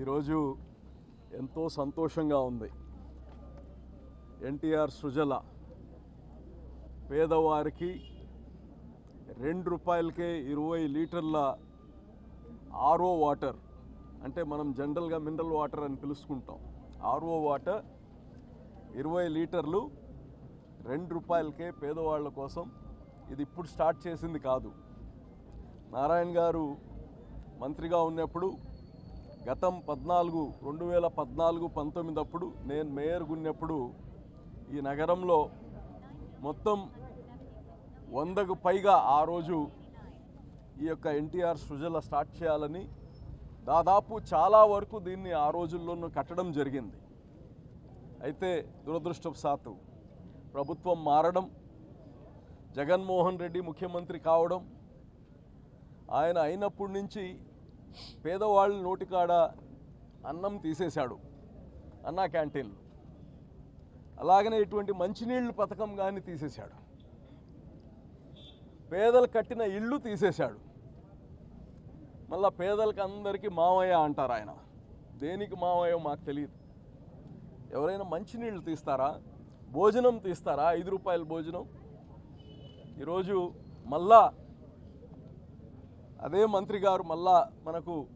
ఈరోజు ఎంతో సంతోషంగా ఉంది. ఎన్టీఆర్ సృజల పేదవారికి రెండు రూపాయలకే ఇరవై లీటర్ల ఆర్ఓ వాటర్ అంటే మనం జనరల్గా మినరల్ వాటర్ అని పిలుచుకుంటాం. ఆర్ఓ వాటర్ ఇరవై లీటర్లు రెండు రూపాయలకే పేదవాళ్ళ కోసం ఇది ఇప్పుడు స్టార్ట్ చేసింది కాదు. నారాయణ గారు మంత్రిగా ఉన్నప్పుడు గతం పద్నాలుగు రెండు వేల పద్నాలుగు పంతొమ్మిది అప్పుడు నేను మేయర్గున్నప్పుడు ఈ నగరంలో మొత్తం వందకు పైగా ఆ రోజు ఈ యొక్క ఎన్టీఆర్ సృజల స్టార్ట్ చేయాలని దాదాపు చాలా వరకు దీన్ని ఆ రోజుల్లోనూ కట్టడం జరిగింది. అయితే దురదృష్టవశాత్తు ప్రభుత్వం మారడం జగన్మోహన్ రెడ్డి ముఖ్యమంత్రి కావడం ఆయన అయినప్పటి నుంచి పేదవాళ్ళ నోటికాడ అన్నం తీసేశాడు అన్నా క్యాంటీన్లు అలాగనే ఇటువంటి మంచినీళ్ళు పథకం కానీ తీసేశాడు. పేదలు కట్టిన ఇళ్ళు తీసేశాడు. మళ్ళా పేదలకు అందరికీ మావయ్య అంటారు ఆయన. దేనికి మావయ్య మాకు తెలియదు. ఎవరైనా మంచినీళ్ళు తీస్తారా? భోజనం తీస్తారా? ఐదు రూపాయల భోజనం? ఈరోజు మళ్ళా అదే మంత్రి గారు మళ్ళా మనకు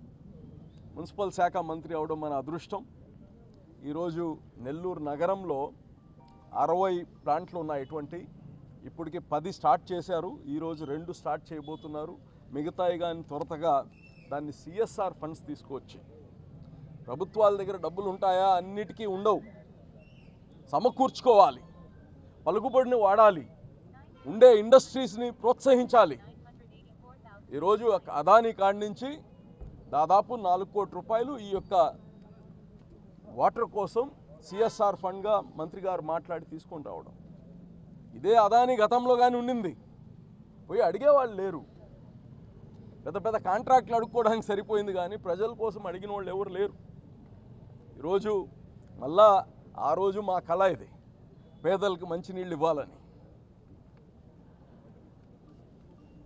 మున్సిపల్ శాఖ మంత్రి అవడం మన అదృష్టం. ఈరోజు నెల్లూరు నగరంలో అరవై ప్లాంట్లు ఉన్నాయి ఇటువంటి. ఇప్పటికి పది స్టార్ట్ చేశారు. ఈరోజు రెండు స్టార్ట్ చేయబోతున్నారు. మిగతాయి కానీ త్వరతగా దాన్ని సిఎస్ఆర్ ఫండ్స్ తీసుకువచ్చి. ప్రభుత్వాల దగ్గర డబ్బులు ఉంటాయా? అన్నిటికీ ఉండవు. సమకూర్చుకోవాలి. పలుకుబడిని వాడాలి. ఉండే ఇండస్ట్రీస్ని ప్రోత్సహించాలి. ఈరోజు ఒక అదానీ కాడి నుంచి దాదాపు నాలుగు కోట్ల రూపాయలు ఈ యొక్క వాటర్ కోసం సిఎస్ఆర్ ఫండ్గా మంత్రి గారు మాట్లాడి తీసుకొని రావడం. ఇదే అదాని గతంలో కానీ ఉండింది. పోయి అడిగేవాళ్ళు లేరు. పెద్ద పెద్ద కాంట్రాక్ట్లు అడుక్కోవడానికి సరిపోయింది కానీ ప్రజల కోసం అడిగిన వాళ్ళు ఎవరు లేరు. ఈరోజు మళ్ళా ఆ రోజు మా కళ ఇది. పేదలకు మంచినీళ్ళు ఇవ్వాలని.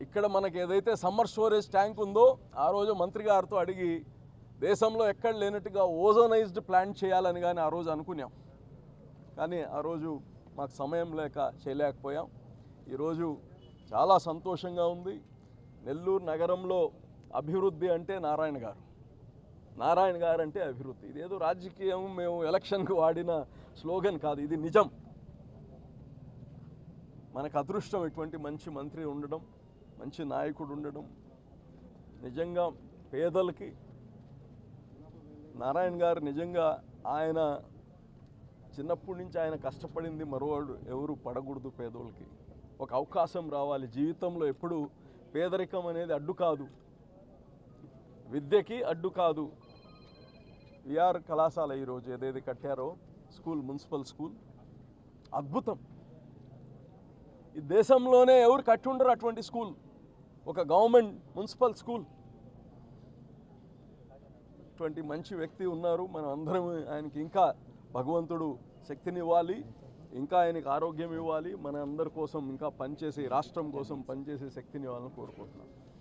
ఇక్కడ మనకి ఏదైతే సమ్మర్ స్టోరేజ్ ట్యాంక్ ఉందో ఆ రోజు మంత్రి గారితో అడిగి దేశంలో ఎక్కడ లేనట్టుగా ఓజోనైజ్డ్ ప్లాంట్ చేయాలని కానీ ఆ రోజు అనుకున్నాం. కానీ ఆ రోజు మాకు సమయం లేక చేయలేకపోయాం. ఈరోజు చాలా సంతోషంగా ఉంది. నెల్లూరు నగరంలో అభివృద్ధి అంటే నారాయణ గారు. నారాయణ గారు అంటే అభివృద్ధి. ఇదేదో రాజకీయం మేము ఎలక్షన్కు వాడిన స్లోగన్ కాదు ఇది నిజం. మనకు అదృష్టం ఇటువంటి మంచి మంత్రి ఉండడం. మంచి నాయకుడు ఉండడం నిజంగా పేదలకి నారాయణ గారు నిజంగా ఆయన చిన్నప్పటి నుంచి ఆయన కష్టపడింది మరోవాడు ఎవరు పడకూడదు పేదోళ్ళకి. ఒక అవకాశం రావాలి. జీవితంలో ఎప్పుడు పేదరికం అనేది అడ్డు కాదు. విద్యకి అడ్డు కాదు. విఆర్ కళాశాల ఈరోజు ఏదేది కట్టారో స్కూల్ మున్సిపల్ స్కూల్. అద్భుతం. ఈ దేశంలోనే ఎవరు కట్టి ఉండరు అటువంటి స్కూల్. ఒక గవర్నమెంట్ మున్సిపల్ స్కూల్. అటువంటి మంచి వ్యక్తి ఉన్నారు. మనం అందరం ఆయనకి ఇంకా భగవంతుడు శక్తినివ్వాలి. ఇంకా ఆయనకి ఆరోగ్యం ఇవ్వాలి. మన అందరి కోసం ఇంకా పనిచేసే రాష్ట్రం కోసం పనిచేసే శక్తిని ఇవ్వాలని కోరుకుంటున్నాను